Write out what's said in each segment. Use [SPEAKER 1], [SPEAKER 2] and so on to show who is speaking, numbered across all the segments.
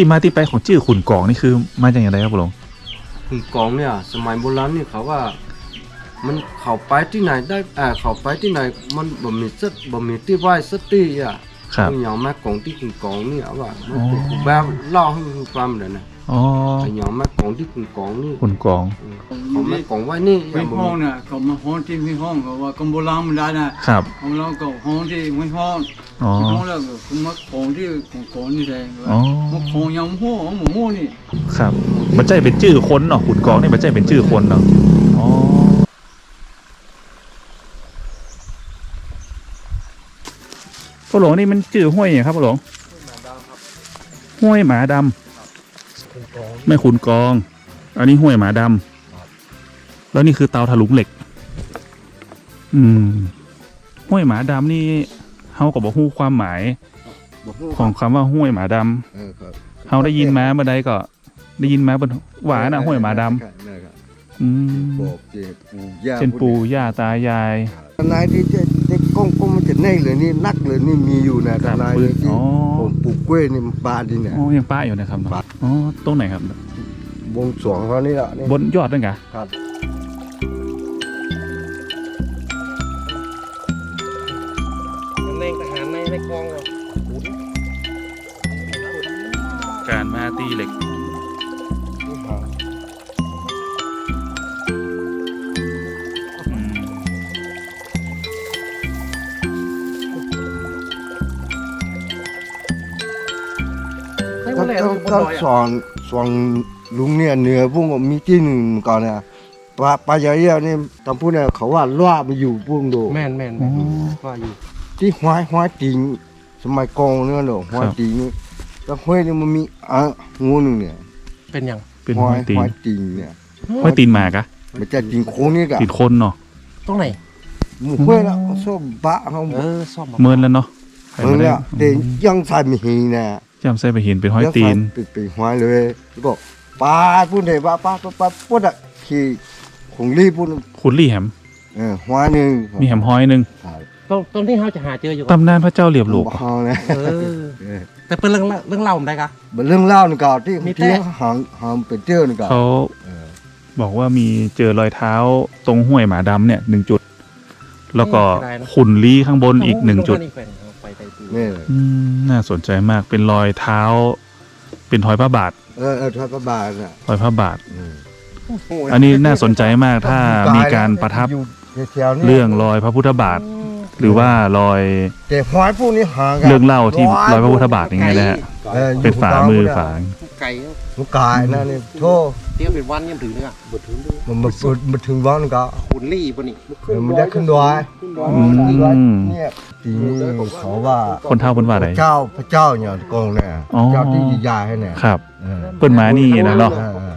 [SPEAKER 1] ที่มาที่ไปของชื่อขุนกองนี่คือมาจากอย่างไรครับหลวง
[SPEAKER 2] คือกองเนี่ย สมัยโบราณนี่เขาว่า มันเขาไปที่ไหนได้อ่าเขาไปที่ไหนมันบ่มีสักบ่มีที่ไหว้สักที่อะ
[SPEAKER 1] ครับ
[SPEAKER 2] cái nhóm mắt còn tí cùng còn nữa bà
[SPEAKER 1] Ồ.
[SPEAKER 2] nó cũng bao lo hơn phàm rồi nè
[SPEAKER 1] อ๋อ
[SPEAKER 2] cái nhóm mắt còn tí cùng còn nữa
[SPEAKER 1] ขุนกอง
[SPEAKER 2] còn mắt còn quay nè
[SPEAKER 3] ไม่ห้องน่ะเขามาห้องที่ไม่ห้องเขาว่ากัมโบราณมันได้นะครับ ของเราก็ห้องที่ไม่ห้อง
[SPEAKER 1] อ๋อ
[SPEAKER 3] ห้องแล้วก็คือมาของที่ของของนี่แดง
[SPEAKER 1] อ๋อ
[SPEAKER 3] มาของยำห้องหมูห้องนี่
[SPEAKER 1] ครับมันใจเป็นชื่อคนเนาะขุนกองนี่มันใจเป็นชื่อคนเนาะอ๋อพ่อหลวงนี่มันชื่อห้วยไงครับพ่อหลวงห้วยหมาดำ ไม่ขุนกอง อันนี้ห้วยหมาดำแล้วนี่คือเตาถลุงเหล็ก อืมห้วยหมาดำนี่เฮากับบอกฮู้ความหมาย ของคำว่าห้วยหมาดำเฮาได้ยินมาเมื่อใดก็ ได้ยินมาบนหวานอะห้วยหมาดำอืม
[SPEAKER 2] บอกเจ็บปู่ย่า
[SPEAKER 1] เช่นปู่ย่าตายาย
[SPEAKER 2] นายที่ แน่เลยนี่นักเลยนี่มีอยู่นะ
[SPEAKER 1] ครั
[SPEAKER 2] ท
[SPEAKER 1] บ
[SPEAKER 2] นาย
[SPEAKER 1] ปืน
[SPEAKER 2] ที่
[SPEAKER 1] อ๋อ
[SPEAKER 2] ผมปลูกกล้วยนี่มันบานดิเนี่ย
[SPEAKER 1] อ๋อยังป้าอยู่นะครับเนอะ
[SPEAKER 2] ป้า
[SPEAKER 1] อ๋อตรงไหนครับ
[SPEAKER 2] วงสวงเขานี่แหละนี่
[SPEAKER 1] บนยอดนั่นกะ
[SPEAKER 2] ครับ
[SPEAKER 4] ในทหารในในกองเรา
[SPEAKER 1] การมาตีเหล็ก
[SPEAKER 4] ให้
[SPEAKER 2] ก็
[SPEAKER 4] วันแรก
[SPEAKER 2] ก็
[SPEAKER 4] เราบน
[SPEAKER 2] ก็ส
[SPEAKER 4] อ
[SPEAKER 2] นสอนลุงเนี่ยเหนือพวกผมมีที่หนึ่งก่อนนะปลาปลาใหญ่ๆนี่ตำพูดเนี่ยเขาว่าล่ามาอยู่พวกโด
[SPEAKER 4] แม่นแม่นว่าอยู่
[SPEAKER 2] ที่ห้อยห้อยติงสมัยกองเนี่ยเนอห้อย
[SPEAKER 1] ครับ
[SPEAKER 2] ติงนี่แล้วห้อยนี่มันมีอะงูหนึ่งเนี่ย
[SPEAKER 4] เป็นยัง
[SPEAKER 1] เป็นห้อยตีน
[SPEAKER 2] ห้อยติงเนี่ย
[SPEAKER 1] ห้อยตีนหมากะ
[SPEAKER 2] มันจะติงโค้งนี่กะ
[SPEAKER 1] ตีนคนเนาะ
[SPEAKER 4] ตรงไหน
[SPEAKER 2] หมูห้อยละชอบบะเขา
[SPEAKER 4] เออซ่อมมา
[SPEAKER 1] เมินแล้วเนาะ
[SPEAKER 2] เมือ
[SPEAKER 1] นได้
[SPEAKER 2] เนี่ยแต่ยังใส่ไม่เห็นนะ
[SPEAKER 1] จำใส่ไปเห็นเป็นห้อยตีน
[SPEAKER 2] ปิดไปห้อยเลยแล้วก็ปลาพูดเลยปลาปลาปลาปลาพูดอะขี่ของรีพูด
[SPEAKER 1] คุณลี่แหม
[SPEAKER 2] เออห้อยหนึ่ง
[SPEAKER 1] มีแหมห้อยหนึ่ง
[SPEAKER 4] ตรงตรงที่เขาจะหาเจออยู่ก่อน
[SPEAKER 1] ตำนานพระเจ้าเหลียบหลูก
[SPEAKER 2] เฮานะ
[SPEAKER 4] เออแต่เป็นเรื่องเล่าเรื่องเล่าผมได้กะ
[SPEAKER 2] เป็นเรื่องเล่านี่ก็ที่
[SPEAKER 4] มีแต่
[SPEAKER 2] ที่หางหางไปเที่ยวนี่ก็
[SPEAKER 1] เขา
[SPEAKER 2] เออ
[SPEAKER 1] บอกว่ามีเจอรอยเท้าตรงห้วยหมาดำเนี่ยหนึ่งจุด แล้วก็ขุนลี้ข้างบนอีกหนึ่งจุด
[SPEAKER 4] ตรแขว นเอาไปไปดู
[SPEAKER 2] นี่
[SPEAKER 1] อืมน่าสนใจมากเป็นรอยเท้า เป็นรอยพระบาท
[SPEAKER 2] เออเออทอดพระบาทน่ะ
[SPEAKER 1] รอยพระบาท
[SPEAKER 2] อืม
[SPEAKER 1] อันนี้น่าสนใจมากถ้ามีการประทับ
[SPEAKER 2] อยู่แถวๆนี้
[SPEAKER 1] เรื่องรอยพระพุทธบาท หรือว่ารอย
[SPEAKER 2] แต่ห้อยพวกนี้หางกัน
[SPEAKER 1] เรื่องเล่าที่รอยพระพุทธบาทยังไงนะฮะ
[SPEAKER 2] ออ
[SPEAKER 1] เป็นฝ่ามือฝาง
[SPEAKER 4] ไก่
[SPEAKER 2] มันกายนะนี่โทษ
[SPEAKER 4] เตี้ยวเป็นวันยังถือเนื้อ
[SPEAKER 2] มันมาเปิดมาถึงวันก็
[SPEAKER 4] ขุนลี่ปะนี่
[SPEAKER 2] เออมันได้ขึ้นดอย
[SPEAKER 1] อืม
[SPEAKER 2] เนี่ยทีนี้เขาว่า
[SPEAKER 1] คนเท่าคนว่าไหน
[SPEAKER 2] พระเจ้าพระเจ้าเนี่ยกองเนี่ย
[SPEAKER 1] อ๋อ
[SPEAKER 2] เจ้าที่ใหญ่ๆให้เนี่ย
[SPEAKER 1] ครับ
[SPEAKER 2] เออ
[SPEAKER 1] เปิ้นมานี่นะเนาะ
[SPEAKER 2] เออเออ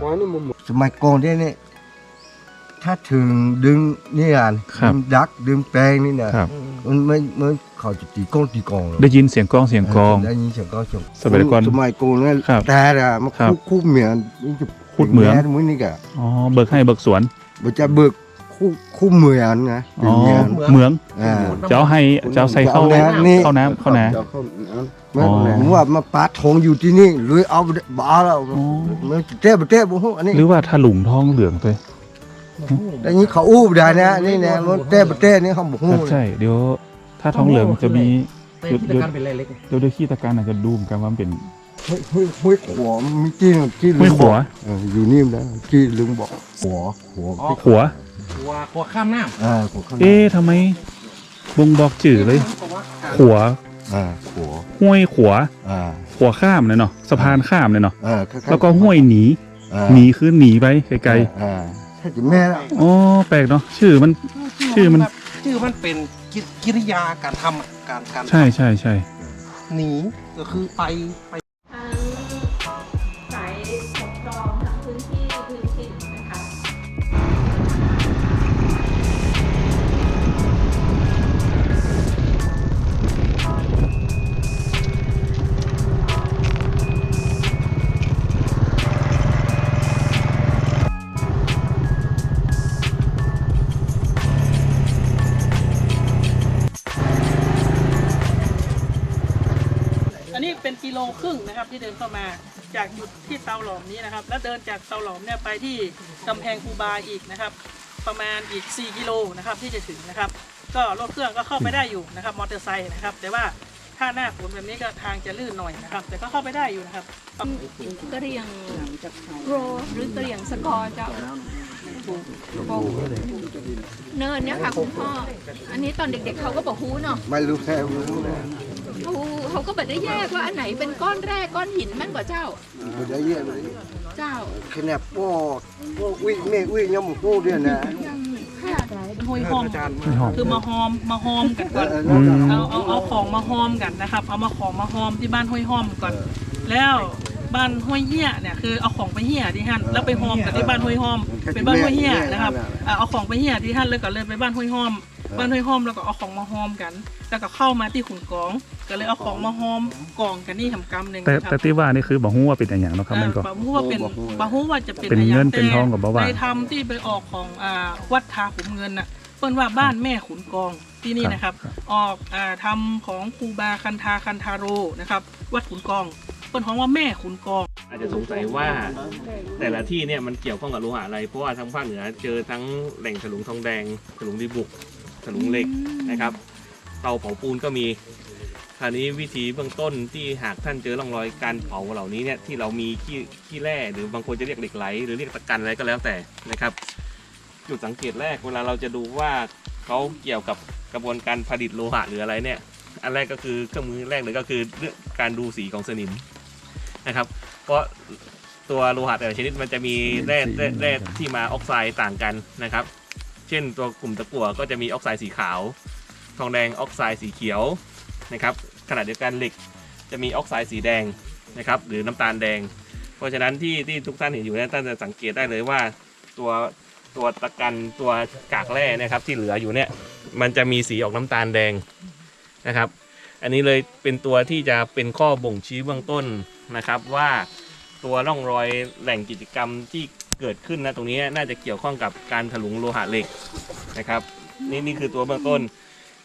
[SPEAKER 2] สมัยก่อนเนี่ยนี่ถ้าถึงดึงเนี่ย
[SPEAKER 1] ครับ
[SPEAKER 2] ดึงดักดึงแปลงนี่เนี่ย
[SPEAKER 1] ครับ
[SPEAKER 2] มันไม่ไม่เขาจะตีกล้องตีกองหรอก
[SPEAKER 1] ได้ยินเสียงกลองเสียงกลอง
[SPEAKER 2] ได้ยินเสียงกล้องเสียง
[SPEAKER 1] สมัยก่อน
[SPEAKER 2] สมัยก่อนเนี่ย
[SPEAKER 1] ครับ
[SPEAKER 2] แต่อะมัน
[SPEAKER 1] ครับ
[SPEAKER 2] คู่คู่เหมือนนี่จะ
[SPEAKER 1] คูดเหมือน
[SPEAKER 2] แมือนนี่กะ
[SPEAKER 1] อ๋อเบิกให้เบิกสวน
[SPEAKER 2] มันจะเบิกคู่คู่เหมือนนะ
[SPEAKER 1] อ๋อ
[SPEAKER 2] เป็นเหมือน
[SPEAKER 1] เหมือง
[SPEAKER 2] อ่า
[SPEAKER 1] เจ้าให้เจ้าใส่เข้า
[SPEAKER 2] เอาแล้วนี่
[SPEAKER 1] เข้าน้ำเข้าน้
[SPEAKER 2] เจ้เข้าน้ำ
[SPEAKER 1] อ๋อ
[SPEAKER 2] ผมว่ามาปาทงอยู่ที่นี่เลยเอาบ้าแล้ว
[SPEAKER 1] อ๋อ
[SPEAKER 2] มันเต้บเต้บุ้อันนี้
[SPEAKER 1] หรือว่าถลุงท้องเหลืองตัว
[SPEAKER 2] แต่นี้เขาอู้ได้นะนี่นะมันเต้บเต้นี่เขาบอก
[SPEAKER 1] ครับใช่เดี๋ยว ถ้าท้องเหลืองมันจะมี
[SPEAKER 4] แต่ที่ตะการเป็นเล็ก
[SPEAKER 1] เดี๋ยวเดี๋ยวขี้ตะการอาจจะดูเหมือนกันว่ามันเป็น
[SPEAKER 2] เฮ้ยเฮ้ยเฮ้ยหัวมีที่หนึ่งที่ลุง
[SPEAKER 1] ห้วยขัว
[SPEAKER 2] บอกเอออยู่นี่นะที่ลุงบอกหัวหัว
[SPEAKER 4] อ๋อ
[SPEAKER 1] ขัว
[SPEAKER 4] หัวหัวข้ามน้ำ
[SPEAKER 2] อ่าหัวข้างหน้า
[SPEAKER 1] เอ๊ะทำไมบ่งบอกจื่อเลยขัว
[SPEAKER 2] อ่าหัว
[SPEAKER 1] ห้วยขัว
[SPEAKER 2] อ่า
[SPEAKER 1] ขัวข้ามเลยเนาะสะพานข้ามเลยเนาะ
[SPEAKER 2] อ่าคล้ายๆ
[SPEAKER 1] แล้วก็ห้วยหนี
[SPEAKER 2] อ่า
[SPEAKER 1] หนีคือหนีไปไกล
[SPEAKER 2] อ่าใช่จะแม่ละ
[SPEAKER 1] ๆอ๋อแปลกเนาะชื่อมัน ชื่อมัน
[SPEAKER 4] ชื่อมันเป็นกิกิริยาการทำอะการการ
[SPEAKER 1] ใช่ใช่ใช่
[SPEAKER 4] หนีก็คือไปไป
[SPEAKER 5] ที่
[SPEAKER 6] เดินเข้ามาจากจุดที่เตาหลอมนี้นะครับ แล้วเดินจากเตาหลอมเนี่ยไปที่กำแพงคูบาอีกนะครับ ประมาณอีก 4 กิโลนะครับที่จะถึงนะครับ ก็รถเครื่องก็เข้าไปได้อยู่นะครับมอเตอร์ไซค์นะครับ แต่ว่าถ้าหน้าฝนแบบนี้ก็ทางจะลื่นหน่อยนะครับ แต่ก็เข้าไปได้อยู่นะครับ
[SPEAKER 5] กระเหรี่ยงโรหรือกระเหรี่ยงสกอร์เจ้าเนินเนี่ยค่ะคุณพ่อ อันนี้ตอนเด็กๆเขาก็บอกฮู้เนาะ
[SPEAKER 7] ไม่รู้แค่รู้นะ
[SPEAKER 5] เขาเขาก็แบบได้แยกว่าอันไหนเป็นก้อนแร่ก้อนหินมันกว่าเจ้า
[SPEAKER 7] ไม่ได้เยี่ยเลย
[SPEAKER 5] เจ้า
[SPEAKER 7] แค่เนี่ยปอดปอดวิ่งไม่วิ่งยังมึงพูดเนี่ยนะ
[SPEAKER 5] ยังค่ะ
[SPEAKER 6] ห้อยหอม
[SPEAKER 1] ไม่หอม
[SPEAKER 6] คือมาหอมมาหอมกันก่อน
[SPEAKER 1] อืม
[SPEAKER 6] เอาเอาเอาของมาหอมกันนะครับ เอามาของมาหอมที่บ้านห้วยหอมก่อน แล้วบ้านห้วยเหี้ยเนี่ยคือเอาของไปเหี้ยที่หั่นแล้วไปหอมกันที่บ้านห้วยหอมเป็นบ้านห้วยเหี้ยนะครับอ่าเอาของไปเหี้ยที่หั่นแล้วก็เลยไปบ้านห้วยหอม บ้านห้วยหอมแล้วก็เอาของมาหอมกัน แล้วก็เข้ามาที่ขุนกอง ก็เลยเอาของมาหอมกองกันนี่ทำกรรมหนึ่ง
[SPEAKER 1] แต่
[SPEAKER 6] นะครับ
[SPEAKER 1] แต่ที่ว่านี่คือบอกฮู้ว่าเป็นอย่างเนาะครับมันก็
[SPEAKER 6] ปะฮู้ว่าเป็นปะฮู้ว่าจะเป็น
[SPEAKER 1] เป็น
[SPEAKER 6] อะไร
[SPEAKER 1] เงิน
[SPEAKER 6] แต่
[SPEAKER 1] เป็นทองกับบ่ว่า
[SPEAKER 6] ในธรรมที่ไปออกของอ่าวัดทาขุมเงินน่ะเปิ้นว่าบ้านแม่ขุนกองที่นี่นะครับ ออกอ่าทำของครูบาคันธาคันธาโรนะครับ วัดขุนกองเปิ้นฮ้องว่าแม่ขุนกอง
[SPEAKER 4] อาจจะสงสัยว่าแต่ละที่เนี่ยมันเกี่ยวข้องกับโลหะอะไร เพราะว่าทางภาคเหนือเจอทั้งแหล่งถลุงทองแดงถลุงดีบุก ถลุงเหล็กนะครับ เตาเผาปูนก็มีคราวนี้วิธีเบื้องต้นที่หากท่านเจอร่องรอยการเผาเหล่านี้เนี่ยที่เรามีขี้ขี้แร่หรือบางคนจะเรียกเหล็กไหล หรือเรียกตะกันอะไรก็แล้วแต่นะครับ จุดสังเกตแรกเวลาเราจะดูว่าเขาเกี่ยวกับกระบวนการผลิตโลหะหรืออะไรเนี่ย อันแรกก็คือเครื่องมือแรกเลยก็คือเรื่องการดูสีของสนิมนะครับ เพราะตัวโลหะแต่ละชนิดมันจะมีแร่แร่แร่ที่มาออกไซด์ต่างกันนะครับ เช่นตัวกลุ่มตะกั่วก็จะมีออกไซด์สีขาว ทองแดงออกไซด์สีเขียวนะครับขณะเดียวกันเหล็กจะมีออกไซด์สีแดงนะครับหรือน้ำตาลแดง เพราะฉะนั้นที่ที่ทุกท่านเห็นอยู่เนี่ยท่านจะสังเกตได้เลยว่าตัวตัวตะกันตัวกากแร่นะครับที่เหลืออยู่เนี่ยมันจะมีสีออกน้ำตาลแดงนะครับ อันนี้เลยเป็นตัวที่จะเป็นข้อบ่งชี้เบื้องต้นนะครับว่าตัวร่องรอยแหล่งกิจกรรมที่ เกิดขึ้นนะตรงนี้น่าจะเกี่ยวข้องกับการถลุงโลหะเหล็กนะครับ นี่นี่คือตัวเบื้องต้น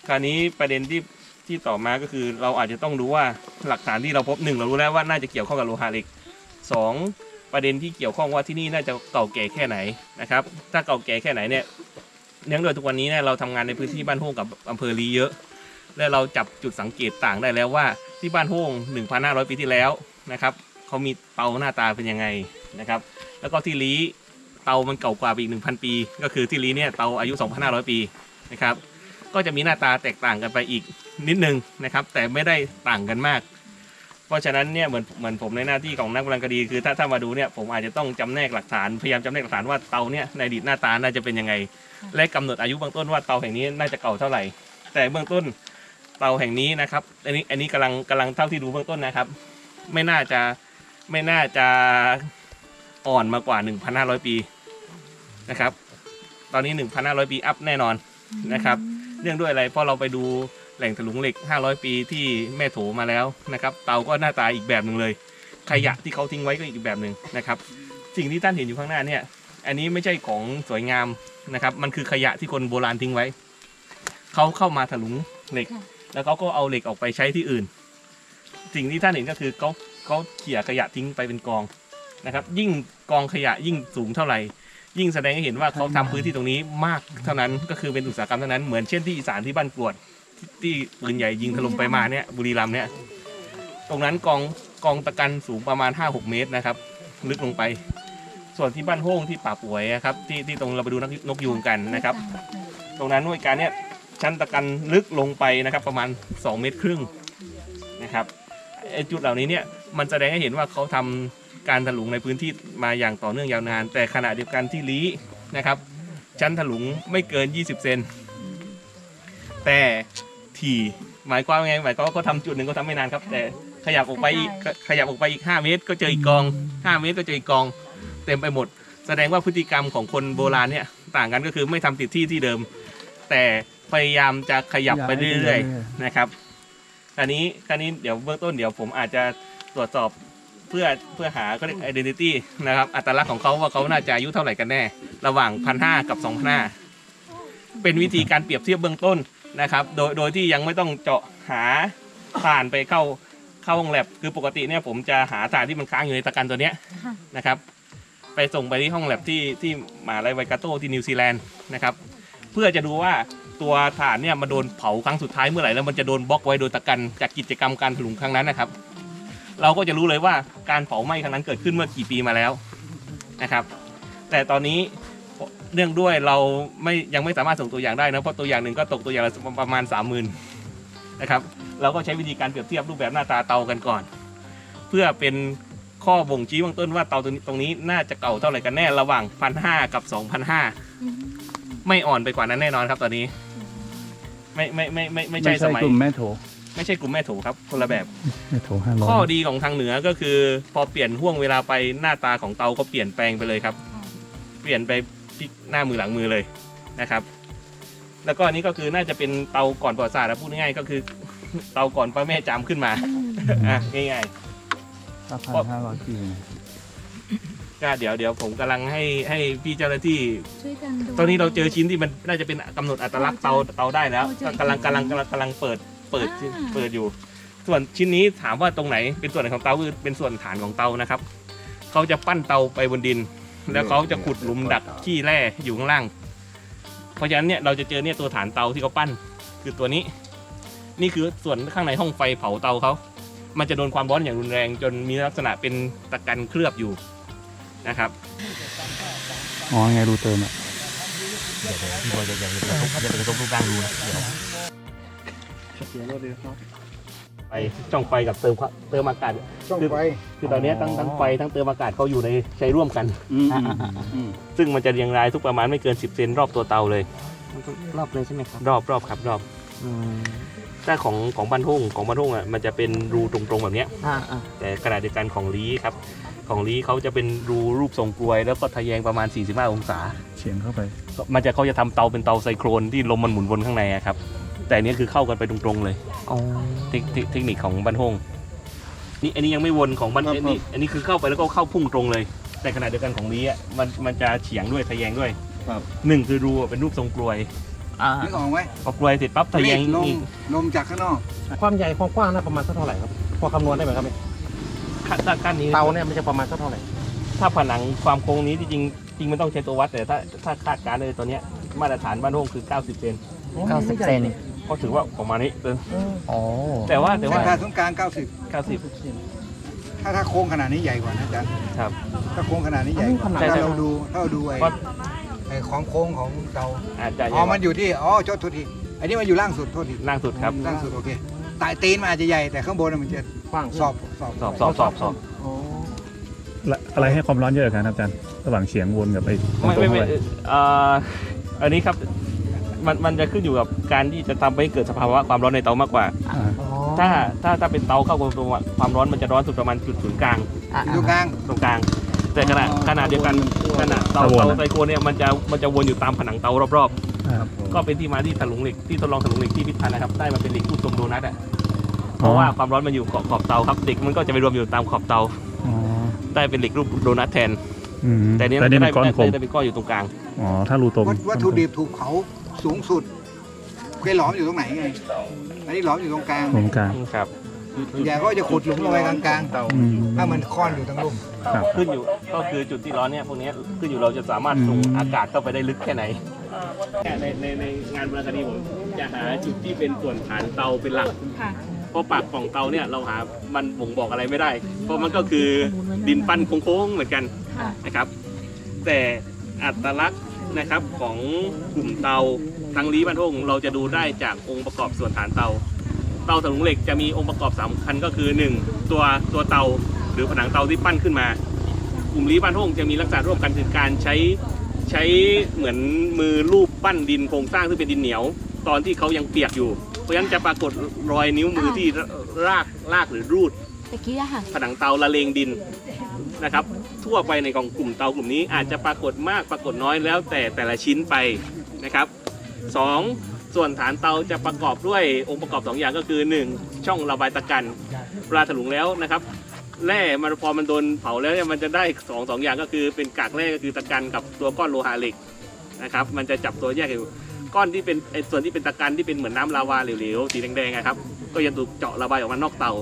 [SPEAKER 4] คราวนี้ประเด็นที่ที่ต่อมาก็คือเราอาจจะต้องดูว่าหลักฐานที่เราพบหนึ่งเรารู้แล้วว่าน่าจะเกี่ยวข้องกับโลหะเหล็กสองประเด็นที่เกี่ยวข้องว่าที่นี่น่าจะเก่าแก่แค่ไหนนะครับ ถ้าเก่าแก่แค่ไหนเนี่ยเนื่องโดยทุกวันนี้เนี่ยเราทำงานในพื้นที่บ้านโฮงกับอำเภอลีเยอะ และเราจับจุดสังเกตต่างได้แล้วว่าที่บ้านโฮง1,500 ปีที่แล้วนะครับ เขามีเตาหน้าตาเป็นยังไงนะครับ แล้วก็ที่ลีเตามันเก่ากว่าไปอีก 1,000 ปี ก็คือที่ลีเนี่ยเตาอายุ 2,500 ปีนะครับ ก็จะมีหน้าตาแตกต่างกันไปอีกนิดนึงนะครับ แต่ไม่ได้ต่างกันมาก เพราะฉะนั้นเนี่ยเหมือนเหมือนผมในหน้าที่ของนักโบราณคดีคือถ้าถ้ามาดูเนี่ยผมอาจจะต้องจำแนกหลักฐานพยายามจำแนกหลักฐานว่าเตาเนี่ยในอดีตหน้าตาน่าจะเป็นยังไง และกำหนดอายุเบื้องต้นว่าเตาแห่งนี้น่าจะเก่าเท่าไหร่ แต่เบื้องต้นเตาแห่งนี้นะครับ อันนี้อันนี้กำลังกำลังเท่าที่ดูเบื้องต้นนะครับ ไม่น่าจะ ไม่น่าจะอ่อนมากว่า 1,500 ปีนะครับ ตอนนี้ 1,500 ปีอัพแน่นอนนะครับ เนื่องด้วยอะไรเพราะเราไปดูแหล่งถลุงเหล็ก 500 ปีที่แม่โถมาแล้วนะครับ เตาก็หน้าตาอีกแบบหนึ่งเลย ขยะที่เขาทิ้งไว้ก็อีกแบบหนึ่งนะครับ สิ่งที่ท่านเห็นอยู่ข้างหน้าเนี่ย อันนี้ไม่ใช่ของสวยงามนะครับ มันคือขยะที่คนโบราณทิ้งไว้ เขาเข้ามาถลุงเหล็ก แล้วเขาก็เอาเหล็กออกไปใช้ที่อื่น สิ่งที่ท่านเห็นก็คือเขา เขาเขี่ยขยะทิ้งไปเป็นกองนะครับ ยิ่งกองขยะยิ่งสูงเท่าไหร่ ยิ่งแสดงให้เห็นว่าเขาทำพื้นที่ตรงนี้มากเท่านั้นก็คือเป็นอุตสาหกรรมเท่านั้นเหมือนเช่นที่อีสานที่บ้านกรวดที่ที่ปืนใหญ่ยิงถล่มไปมาเนี่ยบุรีรัมย์เนี่ยตรงนั้นกองกองตะกันสูงประมาณ 5-6 เมตรนะครับ ลึกลงไป ส่วนที่บ้านโฮ่งที่ป่าป่วยนะครับที่ที่ตรงเราไปดูนกนกยูงกันนะครับ ตรงนั้นหน่วยการเนี่ยชั้นตะกันลึกลงไปนะครับประมาณ 2 เมตรครึ่งนะครับไอ้จุดเหล่านี้เนี่ย มันแสดงให้เห็นว่าเขาทำการถลุงในพื้นที่มาอย่างต่อเนื่องยาวนาน แต่ขณะเดียวกันที่ลี้นะครับ ชั้นถลุงไม่เกิน 20 เซนแต่ถี่หมายความว่าไงหมายความว่าเขาทำจุดหนึ่งก็ทำไม่นานครับ แต่ขยับออกไปอีกขยับออกไปอีก 5 เมตร ก็เจออีกกอง 5 เมตรก็เจออีกกอง เต็มไปหมด แสดงว่าพฤติกรรมของคนโบราณเนี่ยต่างกันก็คือไม่ทำติดที่ที่เดิม แต่พยายามจะขยับไปเรื่อยๆนะครับอันนี้คราวนี้เดี๋ยวเบื้องต้นเดี๋ยวผมอาจจะต รวจสอบเพื่อเพื่อหาก็เรียก identity นะครับ อัตลักษณ์ของเขาว่าเขาน่าจะอายุเท่าไหร่กันแน่ ระหว่างพันห้ากับสองพันห้าเป็นวิธีการเปรียบเทียบเบื้องต้นนะครับ โดยโดยที่ยังไม่ต้องเจาะหาผ่านไปเข้าเข้าห้องแลบคือปกติเนี่ยผมจะหาถ่านที่มันค้างอยู่ในตะกันตัวเนี้ยนะครับ ไปส่งไปที่ห้องแลบที่ที่มหาลัยไวกาโตที่นิวซีแลนด์นะครับ เพื่อจะดูว่าตัวถ่านเนี่ยมาโดนเผาครั้งสุดท้ายเมื่อไหร่แล้วมันจะโดนบล็อกไว้โดยตะกันจากกิจกรรมการถลุงครั้งนั้นนะครับ เราก็จะรู้เลยว่าการเผาไหม้ครั้งนั้นเกิดขึ้นเมื่อกี่ปีมาแล้วนะครับ แต่ตอนนี้เนื่องด้วยเราไม่ยังไม่สามารถส่งตัวอย่างได้นะเพราะตัวอย่างหนึ่งก็ตกตัวอย่างละประมาณสามหมื่นนะครับเราก็ใช้วิธีการเปรียบเทียบรูปแบบหน้าตาเตากันก่อน เพื่อเป็นข้อบ่งชี้เบื้องต้นว่าเตาตัวนี้ตรงนี้น่าจะเก่าเท่าไหร่กันแน่ระหว่างพันห้ากับสองพันห้าไม่อ่อนไปกว่านั้นแน่นอนครับตอนนี้ ไม่ไม่ไม่ไม่ไม่ใช่สมัย
[SPEAKER 1] กลุ่มแม่โถ
[SPEAKER 4] ไม่ใช่กลุ่มแม่โถครับคนละแบบ
[SPEAKER 1] แม่โถห้าร้อย
[SPEAKER 4] ข้อดีของทางเหนือก็คือ พอเปลี่ยนห่วงเวลาไปหน้าตาของเตาก็เปลี่ยนแปลงไปเลยครับ เปลี่ยนไปพลิกหน้ามือหลังมือเลยนะครับ แล้วก็อันนี้ก็คือน่าจะเป็นเตาก่อนประวัติศาสตร์นะพูดง่ายๆก็คือ เตาก่อนพระแม่จามขึ้นมาอะง่าย
[SPEAKER 1] ห้าพันห้าร้อยปี
[SPEAKER 4] ๆก็เดี๋ยวเดี๋ยวผมกำลังให้ให้พี่เจ้าหน้าที่
[SPEAKER 5] ช่วยกันดู
[SPEAKER 4] ตอนนี้เราเจอชิ้นที่มันน่าจะเป็นกำหนดอัตลักษณ์เตาเตาได้แล้วก็กำลังกำลังกำลังกำลังเปิด เปิดเปิดอยู่ ส่วนชิ้นนี้ถามว่าตรงไหนเป็นส่วนไหนของเตาคือเป็นส่วนฐานของเตานะครับเขาจะปั้นเตาไปบนดิน แล้วเขาจะขุดหลุมดักขี้แร่อยู่ข้างล่าง เพราะฉะนั้นเนี่ยเราจะเจอเนี่ยตัวฐานเตาที่เขาปั้น คือตัวนี้ นี่คือส่วนข้างในห้องไฟเผาเตาเขามันจะโดนความร้อนอย่างรุนแรง จนมีลักษณะเป็นตะกันเคลือบอยู่นะครับ
[SPEAKER 1] อ๋อไงรูเติมอะ
[SPEAKER 4] ไฟช่องไฟกับเติมความเติมอากาศ
[SPEAKER 7] ช่องไฟ
[SPEAKER 4] คือตอนเนี้ยทั้งทั้งไฟทั้งเติมอากาศเขาอยู่ในใช้ร่วมกัน
[SPEAKER 1] อืมอืมอืม
[SPEAKER 4] ซึ่งมันจะเรียงรายทุกประมาณไม่เกิน 10 เซนรอบตัวเตาเลย
[SPEAKER 2] รอบเลยใช่ไหมครับ
[SPEAKER 4] รอบรอบครับรอบถ้าของของบันทุ่งของบันทุ่งอะมันจะเป็นรูตรงๆแบบเนี้ย
[SPEAKER 2] อ่าอ่า
[SPEAKER 4] แต่ขณะเดียวกันของลีครับ ของลีเขาจะเป็นรูรูปทรงกลวย แล้วก็ทะแยงประมาณ 45 องศา
[SPEAKER 1] เฉียงเข้าไป
[SPEAKER 4] มันจะเขาจะทำเตาเป็นเตาไซโครนที่ลมมันหมุนวนข้างในอะครับ แต่อันนี้คือเข้ากันไปตรงๆเลย
[SPEAKER 2] อ๋อ
[SPEAKER 4] เทคเทคเทคนิคของบันทงนี่อันนี้ยังไม่วนของบัน
[SPEAKER 7] ครับ
[SPEAKER 4] อันนี้อันนี้คือเข้าไปแล้วก็เข้าพุ่งตรงเลย แต่ขณะเดียวกันของนี้อะมันมันจะเฉียงด้วยทะแยงด้วย
[SPEAKER 7] ครับ
[SPEAKER 4] หนึ่งคือรูเป็นรูปทรงกลวย
[SPEAKER 2] อ่า
[SPEAKER 7] นึกออกไหม
[SPEAKER 4] พอกลวยเสร็จปั๊บทะแยง
[SPEAKER 7] รีดลม
[SPEAKER 4] นี่
[SPEAKER 7] ลมจากข้างนอก
[SPEAKER 8] ความใหญ่ความกว้างน่าประมาณสักเท่าไหร่ครับ พอคำนวณได้ไหมครับเนี่ย
[SPEAKER 4] ขั้นขั้นนี้
[SPEAKER 8] เตาเนี่ยมันจะประมาณสักเท่าไหร่
[SPEAKER 4] ถ้าผนังความโค้งนี้จริงๆจริงมันต้องใช้ตัววัดแต่ถ้าถ้าคาดการณ์เลยตัวเนี้ยมาตรฐานบ้านทงคือ 90เซน
[SPEAKER 2] เก้าสิบเซน
[SPEAKER 4] ก็ถือว่าประมาณนี้เออ
[SPEAKER 2] อ๋อ
[SPEAKER 4] แต่ว่าแต่
[SPEAKER 7] เส้
[SPEAKER 4] ว่า
[SPEAKER 7] นผ่าศูนย์กลาง
[SPEAKER 4] 90
[SPEAKER 7] 90 ถ้าถ้าโค้งขนาดนี้ใหญ่กว่านะอาจารย์
[SPEAKER 4] ครับ
[SPEAKER 7] ถ้าโค้งขนาดนี้ใหญ่กว่า
[SPEAKER 4] ใช่ใช่
[SPEAKER 7] ถ้าเราดูถ้าเราดูไอ้
[SPEAKER 4] ว่า
[SPEAKER 7] ไอ้ของโค้งของเตา
[SPEAKER 4] อาจจะ
[SPEAKER 7] อ๋อมันอยู่ที่อ๋อโทษโทษทีอันนี้มันอยู่ล่างสุดโทษที
[SPEAKER 4] ล่างสุดครับ
[SPEAKER 7] ล่างสุดโอเคใต้ตีนมันอาจจะใหญ่แต่ข้างบนน่ะมันจะ
[SPEAKER 8] กว้าง
[SPEAKER 7] สอบสอบ
[SPEAKER 4] สอบสอบสอบสอบ
[SPEAKER 8] อ๋อ
[SPEAKER 1] ละอะไรให้ความร้อนเยอะกันครับอาจารย์ระหว่างเฉียงวนกับไอ้ตรง
[SPEAKER 4] ไม่
[SPEAKER 1] ตร
[SPEAKER 4] ไม่
[SPEAKER 1] ง
[SPEAKER 4] ไม่
[SPEAKER 1] เลย
[SPEAKER 4] เอ่ออันนี้ครับ มันมันจะขึ้นอยู่กับการที่จะทำให้เกิดสภาวะความร้อนในเตามากกว่า
[SPEAKER 1] อ่า
[SPEAKER 4] ถ้าถ้าถ้าเป็นเตาเข้ากับตัวความร้อนมันจะร้อนสุดประมาณจุดศูนย์กลาง
[SPEAKER 2] อ่า
[SPEAKER 7] อยู่ตรงกลาง
[SPEAKER 4] ตรงกลาง แต่ขณะ
[SPEAKER 7] อ๋อ
[SPEAKER 4] ขณะเดียวกันขณะเตา
[SPEAKER 1] ถ้าวน
[SPEAKER 4] เตา
[SPEAKER 1] อะ
[SPEAKER 4] ไซโคนเนี่ยมันจะมันจะวนอยู่ตามผนังเตารอบ
[SPEAKER 1] ครับ
[SPEAKER 4] ๆก็เป็นที่มาที่ถลุงเหล็กที่ทดลองถลุงเหล็กที่พิพัฒน์นะครับได้มาเป็นเหล็กรูปทรงโดนัทอะเพ
[SPEAKER 1] อ๋อ
[SPEAKER 4] ราะว่าความร้อนมันอยู่ขอบขอบเตาครับเด็กมันก็จะไปรวมอยู่ตามขอบเตา
[SPEAKER 1] อ๋อ
[SPEAKER 4] ได้เป็นเหล็กรูปโดนัทแทน
[SPEAKER 1] อืม
[SPEAKER 4] แต่เนี้
[SPEAKER 1] แต่นี่
[SPEAKER 4] ได้
[SPEAKER 1] เป็นก้อน
[SPEAKER 4] ได้
[SPEAKER 1] กลม
[SPEAKER 4] ได้เป็นก้อนอยู่ตรงกลาง
[SPEAKER 1] อ๋อถ้ารูตรง
[SPEAKER 7] วัตวัตถุดิบถูกเผา สูงสุดเคยหลอมอยู่ตรงไหนไง อันนี้หลอมอยู่ตรงกลาง
[SPEAKER 1] ตรงกลาง
[SPEAKER 4] ครับ
[SPEAKER 7] ส่วนใหญ่ก็จะขุดหลุมลงไปกลางๆ
[SPEAKER 1] อืม
[SPEAKER 7] ถ้ามันค้อนอยู่ทั้งลุ่ม
[SPEAKER 1] ครับ
[SPEAKER 4] ขึ้นอยู่ก็คือจุดที่ร้อนเนี่ยพวกเนี้ยขึ้นอยู่เราจะสามารถส่ง
[SPEAKER 1] อืม
[SPEAKER 4] อากาศเข้าไปได้ลึกแค่ไหน ในในในงานวรรณคดีผมจะหาจุดที่เป็นส่วนฐานเตาเป็นหลัก
[SPEAKER 6] ค่ะ
[SPEAKER 4] เพราะปากของเตาเนี่ยเราหา มันบ่งบอกอะไรไม่ได้ เพราะมันก็คือดินปั้นโค้งๆเหมือนกัน
[SPEAKER 6] ค่ะ
[SPEAKER 4] นะครับ แต่อัตลักษณ์ นะครับของกลุ่มเตาทางลีบันทงเราจะดูได้จากองค์ประกอบส่วนฐานเตา เตาถลุงเหล็กจะมีองค์ประกอบสำคัญก็คือ 1 ตัวตัวเตาหรือผนังเตาที่ปั้นขึ้นมา กลุ่มลีบ้านห้องจะมีลักษณะร่วมกันคือการใช้ใช้เหมือนมือรูปปั้นดินโครงสร้างซึ่งเป็นดินเหนียว ตอนที่เขายังเปียกอยู่ เพราะฉะนั้นจะปรากฏรอยนิ้วมือที่รากรากหรือรูด
[SPEAKER 5] ตะกี้อะค่ะ
[SPEAKER 4] ผนังเตาละเลงดินนะครับ ทั่วไปในของกลุ่มเตากลุ่มนี้อาจจะปรากฏมากปรากฏน้อยแล้วแต่แต่ละชิ้นไปนะครับสองส่วนฐานเตาจะประกอบด้วยองค์ประกอบสองอย่างก็คือ 1 ช่องระบายตะกันเวลาถลุงแล้วนะครับแร่มันพอมันโดนเผาแล้วเนี่ยมันจะได้สองสองอย่างก็คือเป็นกากแร่ก็คือตะกันกับตัวก้อนโลหะเหล็กนะครับ มันจะจับตัวแยกอยู่ก้อนที่เป็นไอ้ส่วนที่เป็นตะกันที่เป็นเหมือนน้ำลาวาเหลวๆสีแดงๆอะครับ ก็ยังถูกเจาะระบายออกมานอกเตา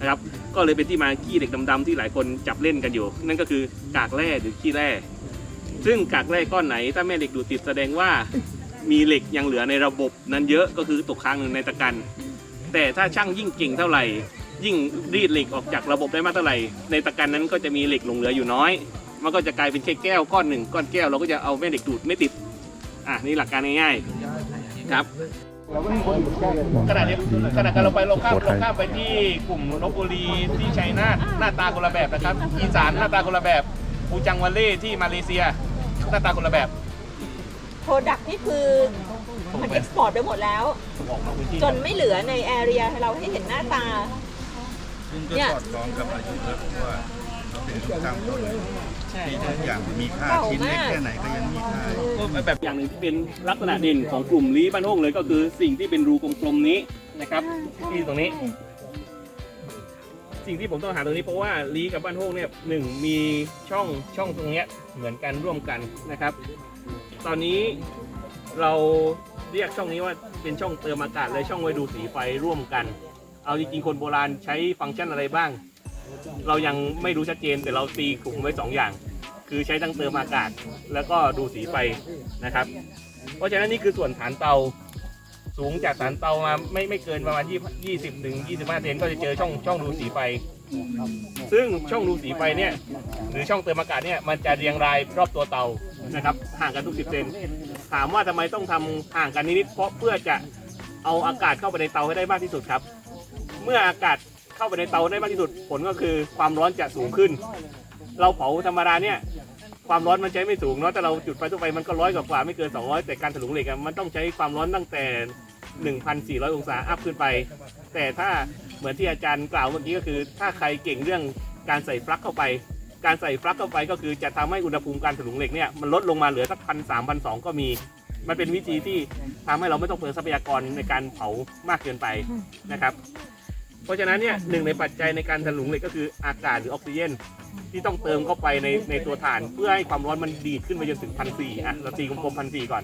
[SPEAKER 4] นะครับ ก็เลยเป็นที่มาขี้เหล็กดำๆที่หลายคนจับเล่นกันอยู่ นั่นก็คือกากแร่หรือขี้แร่ ซึ่งกากแร่ก้อนไหน ถ้าแม่เหล็กดูดติดแสดงว่ามีเหล็กยังเหลือในระบบนั้นเยอะก็คือตกค้างในตะกัน แต่ถ้าช่างยิ่งเก่งเท่าไหร่ ยิ่งรีดเหล็กออกจากระบบได้มากเท่าไหร่ ในตะกันนั้นก็จะมีเหล็กหลงเหลืออยู่น้อย มันก็จะกลายเป็นแค่แก้วก้อนหนึ่งก้อนแก้วเราก็จะเอาแม่เหล็กดูดไม่ติดอะนี่หลักการง่ายๆครับ ขณะเดียวขณะการเราไปเราข้ามเราข้ามไปที่กลุ่มลบบุรีที่ชัยนาทหน้าตาคนละแบบนะครับ อีสานหน้าตาคนละแบบปูจังวันเล่ที่มาเลเซียหน้าตาคนละแบบ
[SPEAKER 5] โปรดักที่คือมันเอ็กซ์พอร์ตไปหมดแล้ว
[SPEAKER 4] ออกมาพื้นที่
[SPEAKER 5] จนไม่เหลือในแอเรียเราให้เห็นหน้าตา
[SPEAKER 9] ซึ่งก็
[SPEAKER 5] เนี่ย
[SPEAKER 9] สอดคล้องกับอายุนะเพราะว่าเราเป็นลูกตามต้น ที่ทุกอย่างมีค่าชิ้นเล็กแค่ไหนก็ยังมีค่า
[SPEAKER 4] ก็แบบอย่างหนึ่งที่เป็นลักษณะเด่นของกลุ่มลี้บ้านโฮงเลยก็คือสิ่งที่เป็นรูกลมๆนี้นะครับ ที่ตรงนี้ สิ่งที่ผมต้องหาตรงนี้เพราะว่าลีกับบ้านโฮงเนี่ยหนึ่งมีช่องช่องตรงเนี้ยเหมือนกันร่วมกันนะครับ ตอนนี้เราเรียกช่องนี้ว่าเป็นช่องเติมอากาศและช่องไว้ดูสีไฟร่วมกัน เอาจริงๆคนโบราณใช้ฟังก์ชันอะไรบ้าง เรายังไม่รู้ชัดเจนแต่เราตีกลุ่มไว้สองอย่าง คือใช้ทั้งเติมอากาศ แล้วก็ดูสีไฟนะครับ เพราะฉะนั้นนี่คือส่วนฐานเตาสูงจากฐานเตามาไม่ไม่เกินประมาณ20 20ถึง25เซนก็จะเจอช่องช่องดูสีไฟ ซึ่งช่องดูสีไฟเนี่ยหรือช่องเติมอากาศเนี่ยมันจะเรียงรายรอบตัวเตานะครับห่างกันทุก 10เซนถามว่าทำไมต้องทำห่างกันนิดๆเพราะเพื่อจะเอาอากาศเข้าไปในเตาให้ได้มากที่สุดครับ เมื่ออากาศเข้าไปในเตาได้มากที่สุดผลก็คือความร้อนจะสูงขึ้น เราเผาธรรมดาเนี่ยความร้อนมันใช้ไม่สูงเนาะแต่เราจุดไฟทั่วไปมันก็ร้อยกว่าๆไม่เกิน 200 แต่การถลุงเหล็กมันต้องใช้ความร้อนตั้งแต่ 1,400 องศาอัพขึ้นไป แต่ถ้าเหมือนที่อาจารย์กล่าวเมื่อกี้ก็คือ ถ้าใครเก่งเรื่องการใส่ปลั๊กเข้าไป การใส่ปลั๊กเข้าไปก็คือจะทำให้อุณหภูมิการถลุงเหล็กเนี่ยมันลดลงมาเหลือสักพันสามพันสองก็มี มันเป็นวิธีที่ทำให้เราไม่ต้องเปลืองทรัพยากรในการเผามากเกินไปนะครับ เพราะฉะนั้นเนี่ยหนึ่งในปัจจัยในการถลุงเหล็กก็คืออากาศหรือออกซิเจน ที่ต้องเติมเข้าไปในในตัวถ่าน เพื่อให้ความร้อนมันดีดขึ้นไปจนถึงพันสี่อะเราตีกลมๆพันสี่ก่อน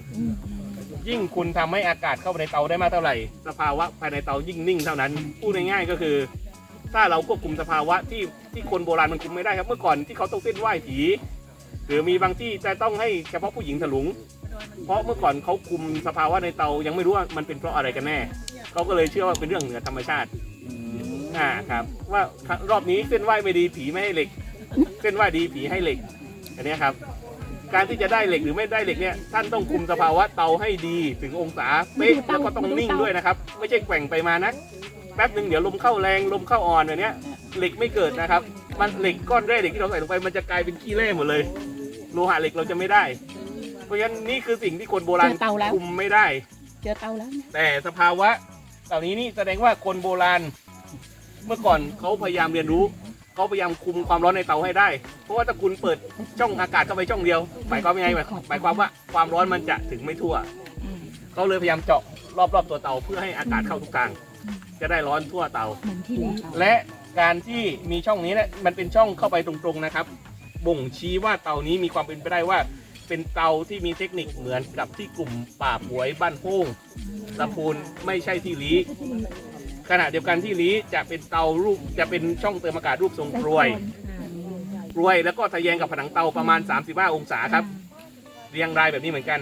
[SPEAKER 4] ยิ่งคุณทำให้อากาศเข้าไปในเตาได้มากเท่าไหร่ สภาวะภายในเตายิ่งนิ่งเท่านั้น พูดง่ายๆก็คือ ถ้าเราควบคุมสภาวะที่ที่คนโบราณมันคุมไม่ได้ครับ เมื่อก่อนที่เขาต้องเส้นไหว้ผี หรือมีบางที่จะต้องให้เฉพาะผู้หญิงถลุง เพราะเมื่อก่อนเขาคุมสภาวะในเตายังไม่รู้ว่ามันเป็นเพราะอะไรกันแน่ เขาก็เลยเชื่อว่าเป็นเรื่องเหนือธรรมชาติ อ่าครับ ว่ารอบนี้เส้นไหวไม่ดีผีไม่ให้เหล็ก เส้นไหวดีผีให้เหล็ก อันเนี้ยครับ การที่จะได้เหล็กหรือไม่ได้เหล็กเนี่ยท่านต้องคุมสภาวะเตาให้ดีถึงองศาเป๊ะแล้วก็ต้องนิ่งด้วยนะครับ ไม่ใช่แกว่งไปมานะแป๊บหนึ่งเดี๋ยวลมเข้าแรงลมเข้าอ่อนอันเนี้ยเหล็กไม่เกิดนะครับ มันเหล็กก้อนแร่เหล็กที่เราใส่ลงไปมันจะกลายเป็นขี้เล่หมดเลยโลหะเหล็กเราจะไม่ได้ เพราะฉะนั้นนี่คือสิ่งที่คนโบราณ
[SPEAKER 5] เจอเตาแล้ว
[SPEAKER 4] คุมไม่ได้
[SPEAKER 5] เจอเตาแล้ว
[SPEAKER 4] แต่สภาวะเหล่านี้นี่แสดงว่าคนโบราณ เมื่อก่อนเขาพยายามเรียนรู้ เขาพยายามคุมความร้อนในเตาให้ได้ เพราะว่าถ้าคุณเปิดช่องอากาศเข้าไปช่องเดียวหมายความว่าไงหมายหมายความว่าความร้อนมันจะถึงไม่ทั่ว เขาเลยพยายามเจาะรอบๆตัวเตาเพื่อให้อากาศเข้าทุกทาง จะได้ร้อนทั่วเตา และการที่มีช่องนี้เนี่ยมันเป็นช่องเข้าไปตรงๆนะครับ บ่งชี้ว่าเตานี้มีความเป็นไปได้ว่า เป็นเตาที่มีเทคนิคเหมือนกับที่กลุ่มป่าป่วยบ้านโป่งลำพูนไม่ใช่ที่ลี ขณะเดียวกันที่ลีจะเป็นเตารูปจะเป็นช่องเติมอากาศรูปทรงกรวยกรวย แล้วก็ทะแยงกับผนังเตาประมาณ 35 องศาครับเรียงรายแบบนี้เหมือนกัน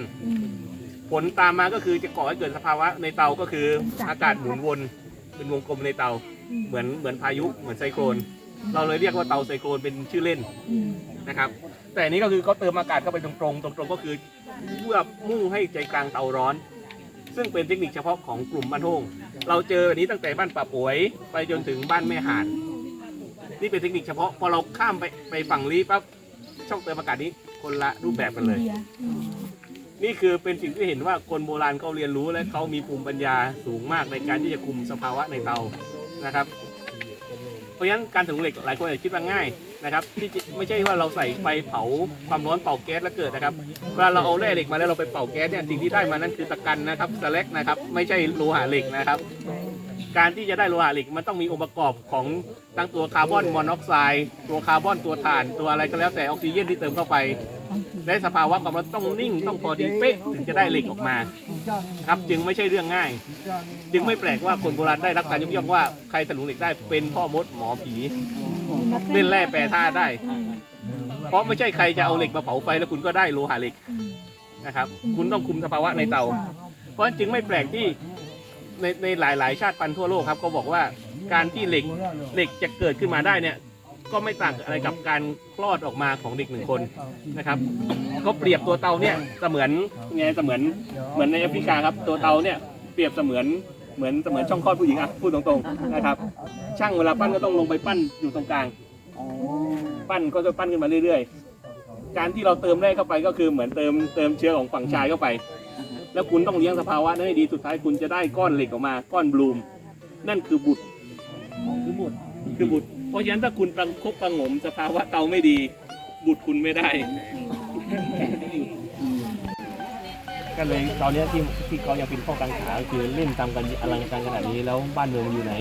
[SPEAKER 4] ผลตามมาก็คือจะก่อให้เกิดสภาวะในเตาก็คืออากาศหมุนวนเป็นวงกลมในเตาเหมือนเหมือนพายุเหมือนไซโครน เราเลยเรียกว่าเตาไซโครนเป็นชื่อเล่นนะครับ แต่อันนี้ก็คือเขาเติมอากาศเข้าไปตรงๆ ตรงๆก็คือเพื่อมุ่งให้ใจกลางเตาร้อน ซึ่งเป็นเทคนิคเฉพาะของกลุ่มบ้านโฮง เราเจออันนี้ตั้งแต่บ้านป่าป่วย ไปจนถึงบ้านแม่หานนี่เป็นเทคนิคเฉพาะพอเราข้ามไปไปฝั่งลีปั๊บช่องเติมอากาศนี้คนละรูปแบบกันเลย นี่คือเป็นสิ่งที่เห็นว่าคนโบราณเขาเรียนรู้และเขามีภูมิปัญญาสูงมากในการที่จะคุมสภาวะในเตานะครับ เพราะฉะนั้นการถึงเหล็กหลายคนอาจจะคิดว่าง่าย นะครับที่ไม่ใช่ว่าเราใส่ไฟเผาความร้อนเป่าแก๊สแล้วเกิดนะครับเวลาเราเอาแร่เหล็กมาแล้วเราไปเป่าแก๊สเนี่ยสิ่งที่ได้มานั้นคือตะกันนะครับสแลกนะครับไม่ใช่โลหะเหล็กนะครับ การที่จะได้โลหะเหล็กมันต้องมีองค์ประกอบของทั้งตัวคาร์บอนมอนอกไซด์ตัวคาร์บอนตัวถ่านตัวอะไรก็แล้วแต่ออกซิเจนที่เติมเข้าไปและสภาวะความร้อนต้องนิ่งต้องพอดีเป๊ะถึงจะได้เหล็กออกมา ครับจึงไม่ใช่เรื่องง่าย จึงไม่แปลกว่าคนโบราณได้รับการยกย่องว่าใครถลุงเหล็กได้เป็นพ่อมดหมอผีเล่นแร่แปรธาตุได้ เพราะไม่ใช่ใครจะเอาเหล็กมาเผาไฟแล้วคุณก็ได้โลหะเหล็กนะครับ คุณต้องคุมสภาวะในเตา เพราะฉะนั้นจึงไม่แปลกที่ในในหลาย ๆ ชาติพันธุ์ทั่วโลกครับเขาบอกว่าการที่เหล็กเหล็กจะเกิดขึ้นมาได้เนี่ย ก็ไม่ต่างอะไรกับการคลอดออกมาของเด็กหนึ่งคนนะครับเขาเปรียบตัวเตาเนี่ยเสมือนไงเสมือนเหมือนในแอฟริกาครับตัวเตาเนี่ยเปรียบเสมือน เหมือนเสมือนช่องคลอดผู้หญิงอะพูดตรงๆนะครับ ช่างเวลาปั้นก็ต้องลงไปปั้นอยู่ตรงกลางปั้นก็จะปั้นขึ้นมาเรื่อยๆ การที่เราเติมแร่เข้าไปก็คือเหมือนเติมเติมเชื้อของฝั่งชายเข้าไป แล้วคุณต้องเลี้ยงสภาวะนั้นให้ดีสุดท้ายคุณจะได้ก้อนเหล็กออกมาก้อนบลูม นั่นคือบุตรคือบุตรคือบุตรเพราะฉะนั้นถ้าคุณประคบประหงมสภาวะเตาไม่ดี บุตรคุณไม่ได้ ก็เลยตอนเนี้ยที่ที่เขายังเป็นข้อกังขาคือเล่นตามกันอลังการขนาดนี้แล้วบ้านเมืองอยู่ไหน